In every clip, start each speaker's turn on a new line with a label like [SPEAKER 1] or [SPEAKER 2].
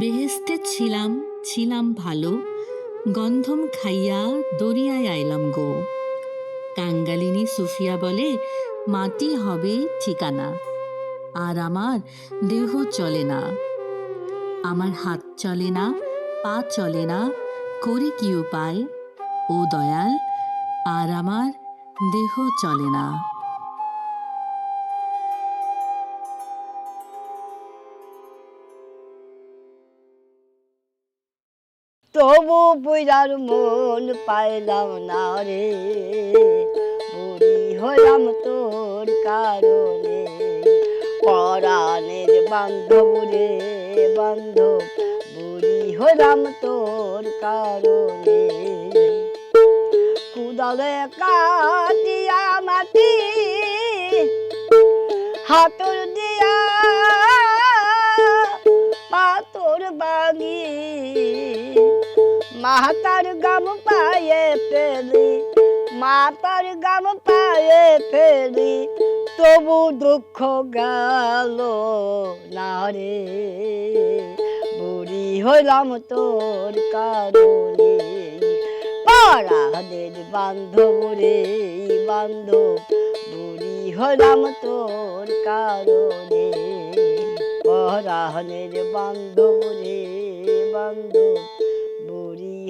[SPEAKER 1] বেহেস্তে ছিলাম ছিলাম ভালো, গন্ধম খাইয়া দরিয়ায় আইলাম গো। কাঙ্গালিনী সুফিয়া বলে, মাটি হবে ঠিকানা, আর আমার দেহ চলে না। আমার হাত চলে না, পা চলে না, করি কি উপায়? ও দয়াল, আর আমার দেহ চলে না।
[SPEAKER 2] তবু বুঝার মন পাইলাম না রে। বুড়ি হলাম তোর কারণে। পরাণের বান্ধব রে বান্ধব, বুড়ি হলাম তোর কারণে। কুদালে কাটিয়া মাটি হাতুর দিয়া মাতার গাম পায়ে পেলি মাতার গাম পায়ে ফেলি, তবু দুঃখ গেল না রে। বুড়ি হলাম তোর কারণে পাড়াদের বান্ধব রে বান্ধব, বুড়ি হলাম তোর কারণে পরাহনের বান্ধব রে বান্ধব।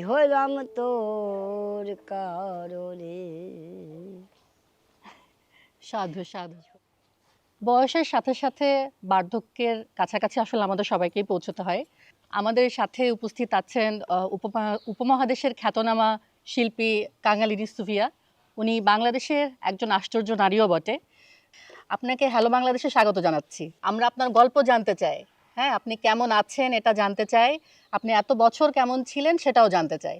[SPEAKER 2] হলাম তোর কারণে।
[SPEAKER 3] সাধু সাধু। বয়সের সাথে সাথে বার্ধক্যের কাছাকাছি আসলে আমাদের সবাইকেই পৌঁছতে হয়। আমাদের সাথে উপস্থিত আছেন উপমহাদেশের খ্যাতনামা শিল্পী কাঙালিনী সুফিয়া উনি বাংলাদেশের একজন আশ্চর্য নারীও বটে। আপনাকে হ্যালো বাংলাদেশে স্বাগত জানাচ্ছি। আমরা আপনার গল্প জানতে চাই। হ্যাঁ আপনি কেমন আছেন এটা জানতে চাই। আপনি এত বছর কেমন ছিলেন সেটাও জানতে চাই।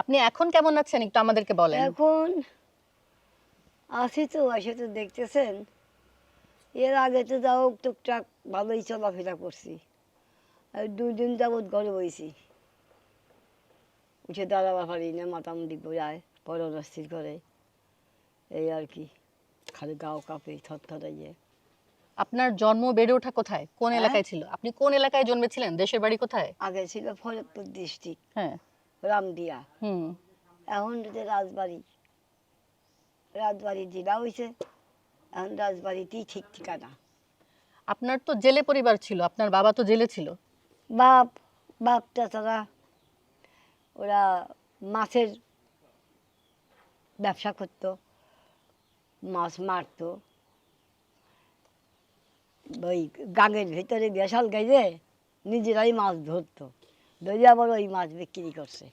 [SPEAKER 3] আপনি এখন কেমন আছেন একটু আমাদেরকে বলেন।
[SPEAKER 2] এখন আছি তো এসে তো, দেখতেছেন। এর আগে তো যাও, টুকটাক ভালোই চলাফেরা করছি। আর দুই দিন যাবৎ ঘরে বইছি। উঠে দাঁড়াবার পারি না, মাতামুটি বোঝায় বড় স্থির করে এই আর কি, খালি গাও কাঁপে থর থরাইয়ে
[SPEAKER 3] আপনার জন্ম বেড়ে ওঠা কোথায়? কোন
[SPEAKER 2] হ্যাঁ?
[SPEAKER 3] এলাকায় ছিল? আপনি কোন এলাকায় জন্মেছিলেন? দেশের বাড়ি কোথায়?
[SPEAKER 2] আগে ছিল ফরিদপুর ডিস্ট্রিক্ট
[SPEAKER 3] হ্যাঁ।
[SPEAKER 2] রামদিয়া।
[SPEAKER 3] হুম।
[SPEAKER 2] এখন যে রাজবাড়ি। রাজবাড়ি জেলা হয়েছে এখন রাজবাড়িতেই ঠিক ঠিকানা।
[SPEAKER 3] আপনার তো জেলে পরিবার ছিল আপনার বাবা তো জেলে ছিল।
[SPEAKER 2] বাপ বাপটা তারা ওরা মাছের ব্যবসা করতো মাছ মারতো। ওই গাঙের ভিতরে বেশাল গাইলে নিজেরাই মাছ ধরতো। ধরে আবার ওই মাছ বিক্রি করছে।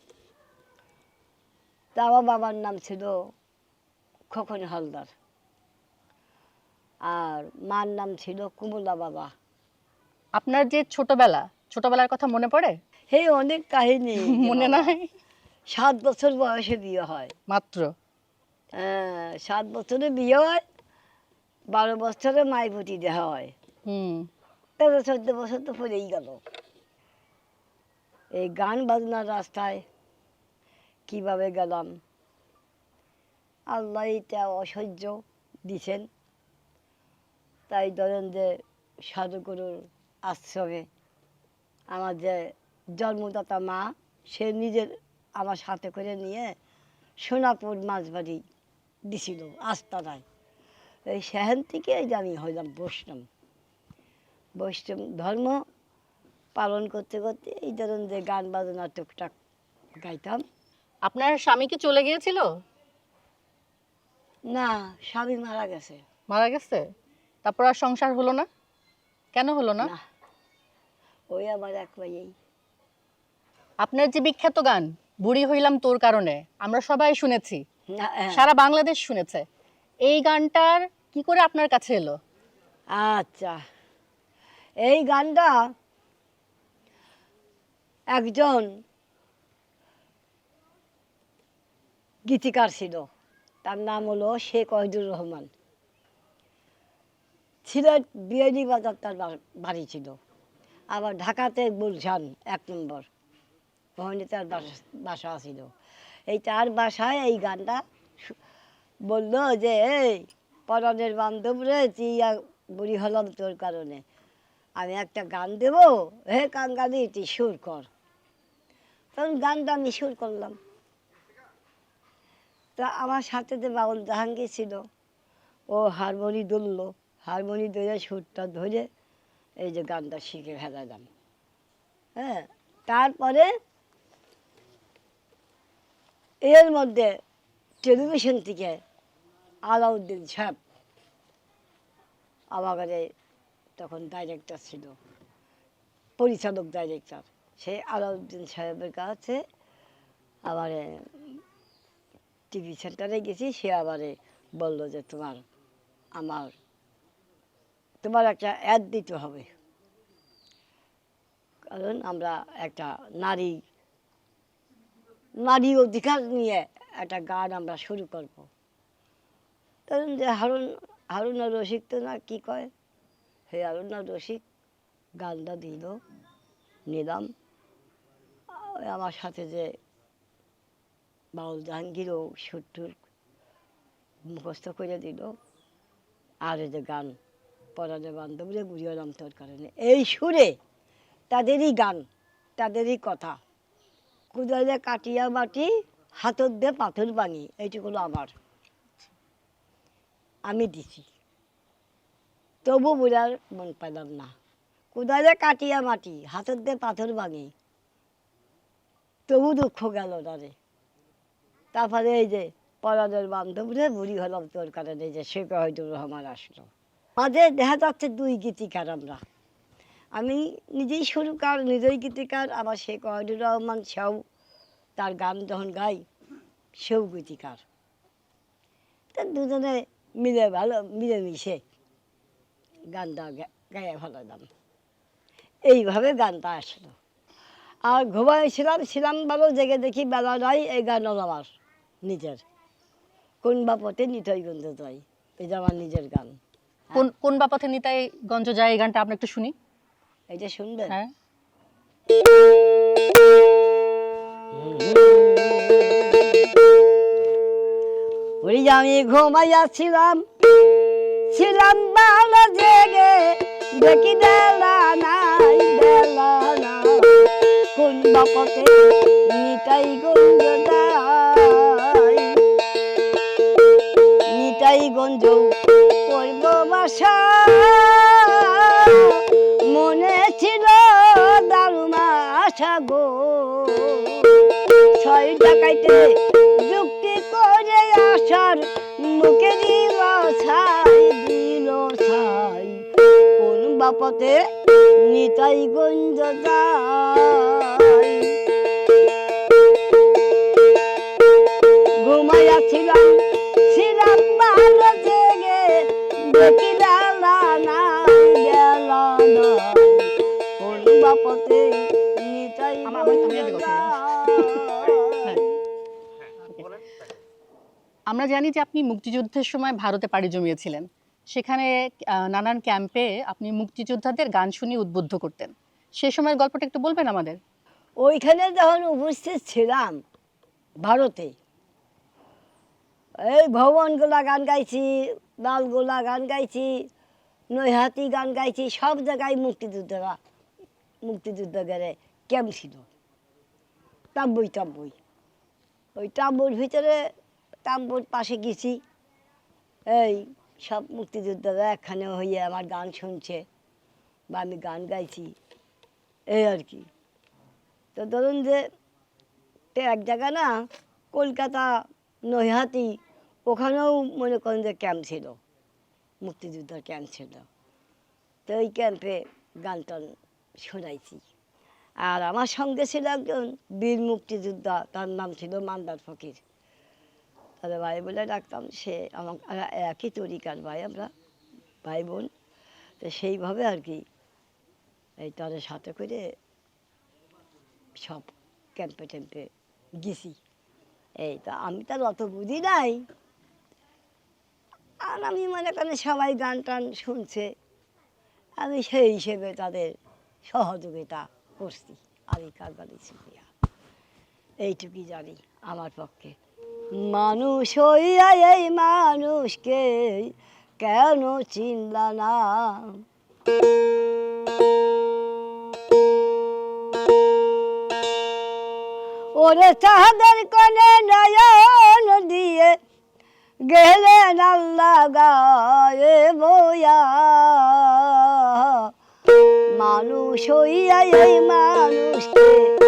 [SPEAKER 2] তা আমার বাবার নাম ছিল খোকন হালদার। আর মার নাম ছিল কুমলা বাবা।
[SPEAKER 3] আপনার যে ছোটবেলা ছোটবেলার কথা মনে পড়ে?
[SPEAKER 2] হে অনেক কাহিনী।
[SPEAKER 3] মনে নাই?
[SPEAKER 2] সাত বছর বয়সে বিয়ে হয়।
[SPEAKER 3] মাত্র?
[SPEAKER 2] হ্যাঁ, সাত বছরে বিয়ে হয় বারো বছরে মাইভুটি দেওয়া হয়।
[SPEAKER 3] হুম।
[SPEAKER 2] তেরো চোদ্দ বছর তো পরেই গেল। এই গান বাজনার রাস্তায় কীভাবে গেলাম? আল্লাহ এটা অসহ্য দিছেন। তাই ধরেন যে সাধুগুরুর আশ্রমে আমার যে জন্মদাতা মা, সে নিজের আমার সাথে করে নিয়ে সোনাপুর মাঝবাড়ি দিছিল, আস্তানায়। এই সেখান থেকে আমি হইলাম বৈষ্ণব। বৈষ্ণব ধর্ম পালন করতে করতে এই ধরুন যে গান বাজনা টুকটাক গাইতাম।
[SPEAKER 3] আপনার স্বামী কি চলে গিয়েছিল?
[SPEAKER 2] না স্বামী মারা গেছে।
[SPEAKER 3] মারা গেছে? তারপর আর সংসার হলো না? কেন হলো না?
[SPEAKER 2] ওই আমার এক ভাইয়েই।
[SPEAKER 3] আপনার যে বিখ্যাত গান বুড়ি হইলাম তোর কারণে আমরা সবাই শুনেছি।
[SPEAKER 2] হ্যাঁ।
[SPEAKER 3] সারা বাংলাদেশ শুনেছে। এই গানটার কি করে আপনার কাছে এলো?
[SPEAKER 2] আচ্ছা। এই গানটা একজন গীতিকার ছিল। তার নাম হলো শেখ ওয়াহিদুর রহমান। সিলেট বিয়ানি বাজার তার বাড়ি ছিল। আবার ঢাকাতে গুলশান, এক নম্বর। ওখানে তার বাসা- ছিল। এই তার বাসায় এই গানটা বলল যে, এই পরাণের বান্ধব রে তুই বুড়ি হলাম তোর কারণে। আমি একটা গান দেব। হে কাঙ্গালি তুই সুর কর। তখন গানটা আমি সুর করলাম। তা আমার সাথে যে বাউল জাহাঙ্গীর ছিল, ও হারমোনি ধরলো হারমোনি ধরে সুরটা ধরে এই যে গানটা শিখে ফেলালাম। হ্যাঁ তারপরে এর মধ্যে টেলিভিশন থেকে আলাউদ্দিন সাহেব আমাদের তখন ডাইরেক্টর ছিল, পরিচালক ডাইরেক্টর সেই আলাউদ্দিন সাহেবের কাছে আবার টিভি সেন্টারে গেছি, সে আবার বলল যে তোমার, আমার, তোমার একটা অ্যাড দিতে হবে। কারণ আমরা একটা নারী নারী অধিকার নিয়ে একটা গান আমরা শুরু করব। কারণ যে হারুন হারুনা রসিক তো না কি কয়? হে হারুনা রসিক গানটা দিল, নিলাম। আমার সাথে যে বাউল জাহাঙ্গীরও সুরটুর মুখস্থ করে দিল, আর যে গান পরাণে বান্ধবীরে গুড়িয়ালাম তোর কারণে, এই সুরে তাদেরই গান, তাদেরই কথা। কুদালে কাটিয়া বাটি হাতর দিয়ে পাথর ভাঙি এইটুকু হলো আমার। আমি দিছি। তবু বুড়ার মন পেলাম না। কুদালে কাটিয়া মাটি, হাতের দিয়ে পাথর ভাঙি। তবু দুঃখ গেল না রে। তারপরে এই যে পরাদের বান্ধবরে বুড়ি হলাম তোর কারণে যে শেখ হয়তো রহমান আসলো। মাঝে দেখা যাচ্ছে দুই গীতিকার আমরা। আমি নিজেই সুরকার, নিজেই গীতিকার, আবার শেখ ওয়াহিদুর রহমান সেও তার গান যখন গাই সেও গীতিকার। তা দুজনে মিলে ভালো, মিলেমিশে গানটা গায়ে ভালো দাম এইভাবে গানটা আসলো। আর ঘুমাইছিলাম ছিলাম ভালো জেগে দেখি বেলা নাই এই গান আমার নিজের। কোন বাপতে নিতই গন্ধ যাই এটা আমার নিজের গান।
[SPEAKER 3] কোন কোন বাপথে নিতাই গঞ্জ যায় এই গানটা আপনি একটু শুনি।
[SPEAKER 2] এটা শুনবেন।
[SPEAKER 3] হ্যাঁ।
[SPEAKER 2] ওই আমি ঘুমাইয়াছিলাম ছিলাম ভালো জেগে, দেখি বেলা নাই, বেলা না কোন বাপতে নিতাই গঞ্জ নিতাই গঞ্জ করব বাসা। মনে ছিল দারুমা আশা গো। ছয় টাকাইতে যুক্তি করে আসার বাপতে নিতাই গঞ্জ যাই ঘুমাইয়াছিলাম ছিলাম ভালো জেগে দেখি বেলা নাই বেলা নাই। বাপতে নিতাই যাই।
[SPEAKER 3] আমরা জানি যে আপনি মুক্তিযুদ্ধের সময় ভারতে পাড়ি জমিয়েছিলেন। সেখানে নানান ক্যাম্পে আপনি মুক্তিযোদ্ধাদের গান শুনিয়ে উদ্বুদ্ধ করতেন। সে সময়ের গল্পটা একটু বলবেন আমাদের?
[SPEAKER 2] ওইখানে যখন উপস্থিত ছিলাম ভারতে, এই ভবনগুলা গান গাইছি লালগোলা গান গাইছি নৈহাতি গান গাইছি, সব জায়গায় মুক্তিযুদ্ধরা মুক্তিযুদ্ধ গেলে ক্যাম্প ছিল। তাম্বুই তাম্বুই। ওই তাম্বুর ভিতরে, তাম্বুর পাশে গেছি। এই সব মুক্তিযোদ্ধারা একখানে হইয়ে আমার গান শুনছে বা আমি গান গাইছি, এই আর কি। তো ধরুন যে এক জায়গা না, কলকাতা, নৈহাটি, ওখানেও মনে করেন যে ক্যাম্প ছিল, মুক্তিযুদ্ধের ক্যাম্প ছিল। তো ওই ক্যাম্পে গান টান শোনাইছি। আর আমার সঙ্গে ছিল একজন বীর মুক্তিযোদ্ধা, তার নাম ছিল মান্দার ফকির। তাহলে ভাই বলে ডাকতাম, সে আমার একই তরিকার ভাই আমরা, ভাই বোন। তো সেইভাবে আর কি, এই তাদের সাথে করে সব ক্যাম্পে ট্যাম্পে গেছি। এই তো আমি তার অত বুঝি নাই। আর আমি মনে করেন সবাই গান টান শুনছে, আমি সেই হিসেবে তাদের সহযোগিতা করছি আমি কারবারি সুপ্রিয়া এইটুকুই জানি আমার পক্ষে। মানুষ হইয়া এই মানুষকে কেন চিনলা না? ওরে চাঁদের কনে নয়ন দিয়ে গেলেন আল্লাহ গায়ে বয়া মানুষ হইয়া এই মানুষকে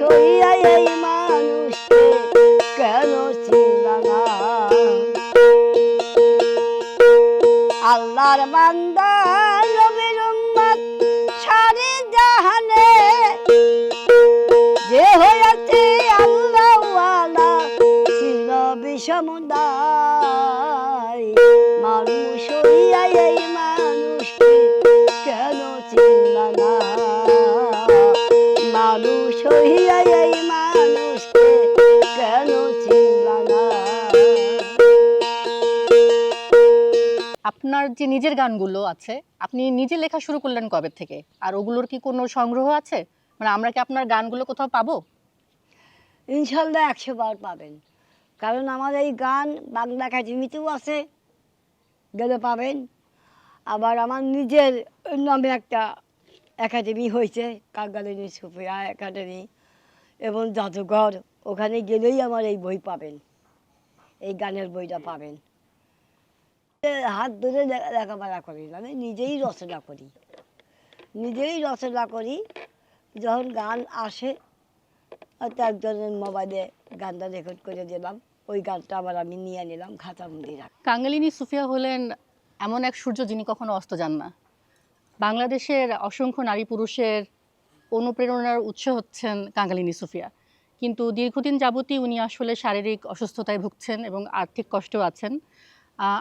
[SPEAKER 2] মানুষ
[SPEAKER 3] আপনার যে নিজের গানগুলো আছে, আপনি নিজে লেখা শুরু করলেন কবে থেকে? আর ওগুলোর কি কোনো সংগ্রহ আছে? মানে আমরা কি আপনার গানগুলো কোথাও পাবো?
[SPEAKER 2] ইনশাল্লাহ একশো বার পাবেন। কারণ আমার এই গান বাংলা একাডেমিতেও আছে, গেলে পাবেন। আবার আমার নিজের নামে একটা একাডেমি হয়েছে কাঙ্গালিনী সুফিয়া একাডেমি এবং জাদুঘর। ওখানে গেলেই আমার এই বই পাবেন। এই গানের বইটা পাবেন। হাত ধরে লেখাপড়া করি না, আমি নিজেই রচনা করি। নিজেই রচনা করি যখন গান আসে হয়তো একজনের মোবাইলে গানটা রেকর্ড করে দিলাম। ওই গানটা আবার আমি নিয়ে নিলাম খাতার মধ্যে রাখ।
[SPEAKER 3] কাঙ্গালিনী সুফিয়া হলেন এমন এক সূর্য যিনি কখনো অস্ত যান না। বাংলাদেশের অসংখ্য নারী পুরুষের অনুপ্রেরণার উৎস হচ্ছেন কাঙ্গালিনী সুফিয়া। কিন্তু দীর্ঘদিন যাবতই উনি আসলে শারীরিক অসুস্থতায় ভুগছেন এবং আর্থিক কষ্টেও আছেন।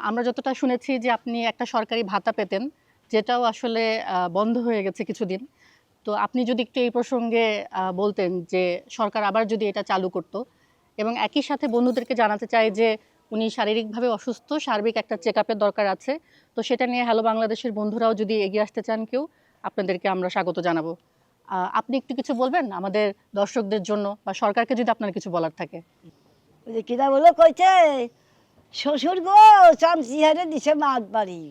[SPEAKER 3] আমরা যতটা শুনেছি যে আপনি একটা সরকারি ভাতা পেতেন, যেটাও আসলে বন্ধ হয়ে গেছে কিছুদিন। তো আপনি যদি একটু এই প্রসঙ্গে বলতেন যে সরকার আবার যদি এটা চালু করতো এবং একই সাথে বন্ধুদেরকে জানাতে চাই যে উনি শারীরিকভাবে অসুস্থ, সার্বিক একটা চেক দরকার আছে, তো সেটা নিয়ে হ্যালো বাংলাদেশের বন্ধুরাও যদি এগিয়ে আসতে চান কেউ, আপনাদেরকে আমরা স্বাগত জানাব। আপনি একটু কিছু বলবেন আমাদের দর্শকদের জন্য বা সরকারকে যদি আপনার কিছু বলার থাকে?
[SPEAKER 2] কিনা বলে কইছে শ্বশুর গো চামচি হারে দিছে মাত বাড়ি।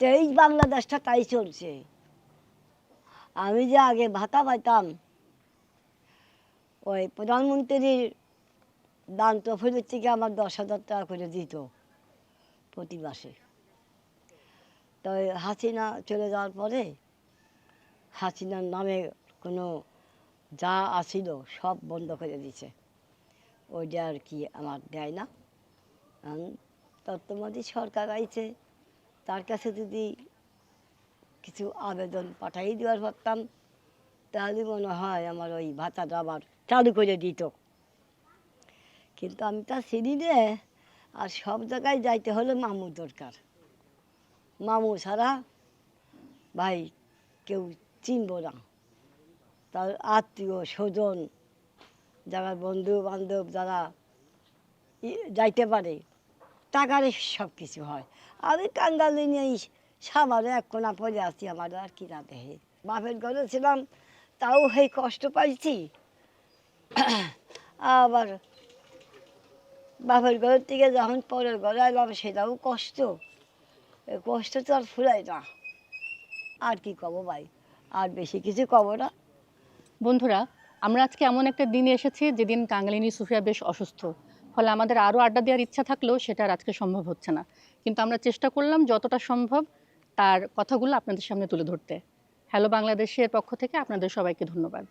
[SPEAKER 2] তো এই বাংলাদেশটা তাই চলছে। আমি যে আগে ভাতা পাইতাম, ওই প্রধানমন্ত্রীর দান তফিলের থেকে আমার দশ হাজার টাকা করে দিত প্রতি মাসে। তো হাসিনা চলে যাওয়ার পরে হাসিনার নামে কোনো যা আসিল সব বন্ধ করে দিছে। ওইটা আর কি আমার দেয় না। এখন তত্ত্বমধ্যে সরকার আইছে, তার কাছে যদি কিছু আবেদন পাঠাই দেওয়ার পারতাম তাহলে মনে হয় আমার ওই ভাতাটা আবার চালু করে দিত। কিন্তু আমি তা চিনি রে আর সব জায়গায় যাইতে হলে মামু দরকার। মামু ছাড়া ভাই কেউ চিনব না। তার আত্মীয় স্বজন, যারা বন্ধু বান্ধব যারা যাইতে পারে টাকারে সব কিছু হয়। আমি কাঙ্গালি নিয়ে সামারে এক কোনা পরে আছি, আমার আর কি না দেহে বাপের ঘরে ছিলাম, তাও সেই কষ্ট পাইছি। আবার বাপের ঘরের থেকে যখন পরের ঘরে এলাম, সেটাও কষ্ট। কষ্ট তো আর ফুরায় না। আর কি কব ভাই? আর বেশি কিছু কব না।
[SPEAKER 3] বন্ধুরা, আমরা আজকে এমন একটা দিনে এসেছি, যেদিন কাঙ্গালিনী সুফিয়া বেশ অসুস্থ। ফলে আমাদের আরও আড্ডা দেওয়ার ইচ্ছা থাকলেও সেটা আজকে সম্ভব হচ্ছে না। কিন্তু আমরা চেষ্টা করলাম যতটা সম্ভব তার কথাগুলো আপনাদের সামনে তুলে ধরতে। হ্যালো বাংলাদেশের পক্ষ থেকে আপনাদের সবাইকে ধন্যবাদ।